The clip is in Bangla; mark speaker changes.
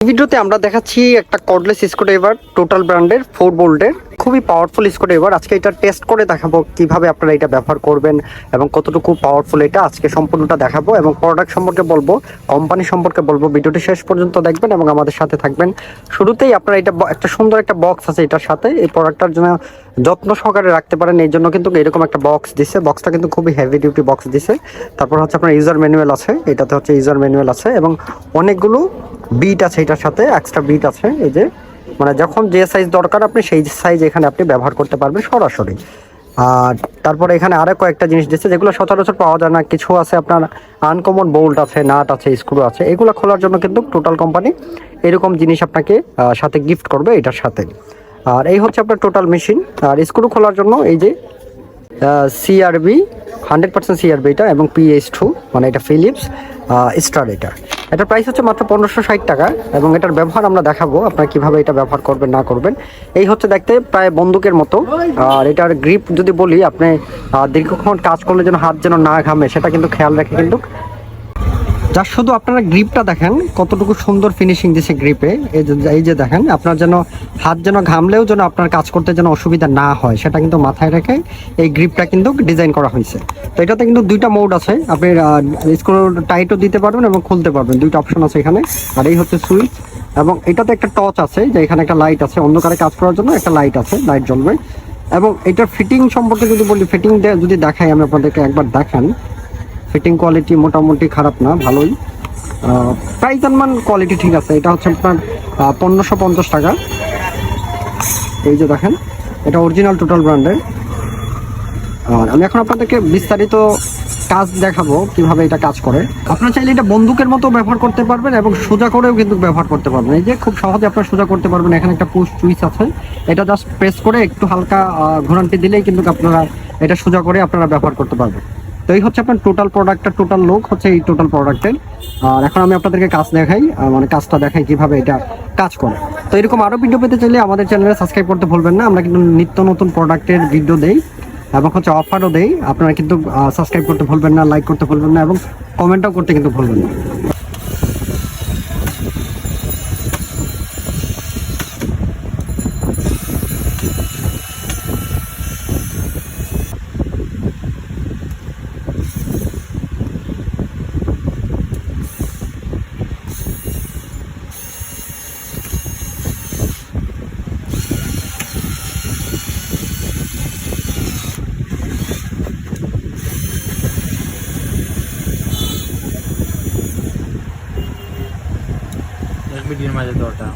Speaker 1: ভিডিওতে আমরা দেখাচ্ছি একটা কর্ডলেস স্ক্রুড্রাইভার টোটাল ব্র্যান্ডের ফোর বোল্টের খুবই পাওয়ারফুল স্ক্রুড্রাইভার আজকে এটা টেস্ট করে দেখাবো কীভাবে আপনারা এটা ব্যবহার করবেন এবং কতটুকু পাওয়ারফুল এটা আজকে সম্পূর্ণটা দেখাবো এবং প্রোডাক্ট সম্পর্কে বলব কোম্পানি সম্পর্কে বলব। ভিডিওটি শেষ পর্যন্ত দেখবেন এবং আমাদের সাথে থাকবেন। শুরুতেই আপনারা এটা একটা সুন্দর একটা বক্স আছে এটার সাথে। এই প্রোডাক্টটার জন্য যত্ন সহকারে রাখতে পারেন। এই জন্য কিন্তু এরকম একটা বক্স দিছে। বক্সটা কিন্তু খুবই হেভি ডিউটি বক্স দিছে। তারপর হচ্ছে আপনার ইউজার ম্যানুয়াল আছে। এটাতে হচ্ছে ইউজার ম্যানুয়াল আছে এবং অনেকগুলো বিট আছে এটার সাথে এক্সট্রা বিট আছে, এই যে। মানে যখন যে সাইজ দরকার আপনি, সেই সাইজ এখানে আপনি ব্যবহার করতে পারবেন সরাসরি। আর তারপরে এখানে আরও কয়েকটা জিনিস দিচ্ছে, যেগুলো সচরাচর পাওয়া যায় না। কিছু আছে আপনার আনকমন বোল্ট আছে নাট আছে স্ক্রু আছে। এগুলো খোলার জন্য কিন্তু টোটাল কোম্পানি এরকম জিনিস আপনাকে সাথে গিফট করবে এটার সাথে। আর এই হচ্ছে আপনার টোটাল মেশিন আর স্ক্রু খোলার জন্য এই যে সিআরবি হান্ড্রেড পার্সেন্ট সিআরবি এটা এবং পিএইচ টু মানে এটা ফিলিপস স্টার এটা। এটার প্রাইস হচ্ছে মাত্র পনেরোশো ষাট টাকা এবং এটার ব্যবহার আমরা দেখাবো আপনারা কীভাবে এটা ব্যবহার করবেন, না করবেন। এই হচ্ছে দেখতে প্রায় বন্দুকের মতো। আর এটার গ্রিপ যদি বলি, আপনি দীর্ঘক্ষণ কাজ করলে যেন হাত যেন না ঘামে, সেটা কিন্তু খেয়াল রেখে কিন্তু যার শুধু আপনারা গ্রিপটা দেখেন, কতটুকু সুন্দর ফিনিশিং দিছে গ্রিপে এই যে দেখেন, আপনার যেন হাত যেন ঘামলেও যেন আপনার কাজ করতে যেন অসুবিধা না হয়, সেটা কিন্তু মাথায় রেখে এই গ্রিপটা কিন্তু ডিজাইন করা হয়েছে। তো এটাতে কিন্তু দুইটা মোড আছে, আপনি স্ক্রু টাইটও দিতে পারবেন এবং খুলতে পারবেন, দুইটা অপশন আছে এখানে। আর এই হচ্ছে সুইচ এবং এটাতে একটা টর্চ আছে, যে এখানে একটা লাইট আছে, অন্ধকারে কাজ করার জন্য একটা লাইট আছে লাইট জ্বলবে। এবং এটার ফিটিং সম্পর্কে যদি বলি ফিটিং যদি দেখাই, আমি আপনাদেরকে একবার দেখান। ফিটিং কোয়ালিটি মোটামুটি খারাপ না, ভালোই। প্রাইস অনুমান কোয়ালিটি ঠিক আছে। এটা হচ্ছে আপনার পনেরোশো পঞ্চাশ টাকা। এই যে দেখেন, এটা অরিজিনাল টোটাল ব্র্যান্ডের আর আমি এখন আপনাদেরকে বিস্তারিত কাজ দেখাবো কীভাবে এটা কাজ করে। আপনারা চাইলে এটা বন্দুকের মতো ব্যবহার করতে পারবেন এবং সোজা করেও কিন্তু ব্যবহার করতে পারবেন। এই যে খুব সহজে আপনারা সোজা করতে পারবেন। এখানে একটা পুশ সুইচ আছে। এটা জাস্ট প্রেস করে একটু হালকা ঘোরান্টি দিলেই কিন্তু আপনারা এটা সোজা করে আপনারা ব্যবহার করতে পারবেন। তো এই হচ্ছে আপনার টোটাল প্রোডাক্টটা টোটাল লোক হচ্ছে এই টোটাল প্রোডাক্টের আর এখন আমি আপনাদেরকে কাজ দেখাই মানে কাজটা দেখাই কীভাবে এটা কাজ করে। তো এরকম আরও ভিডিও পেতে চাইলে আমাদের চ্যানেলে সাবস্ক্রাইব করতে ভুলবেন না, আমরা কিন্তু নিত্য নতুন প্রোডাক্টের ভিডিও দেই এবং হচ্ছে অফারও দেই। আপনারা কিন্তু সাবস্ক্রাইব করতে ভুলবেন না লাইক করতে ভুলবেন না এবং কমেন্টও করতে কিন্তু ভুলবেন না।
Speaker 2: बिल्डिंग माझ्या तोटा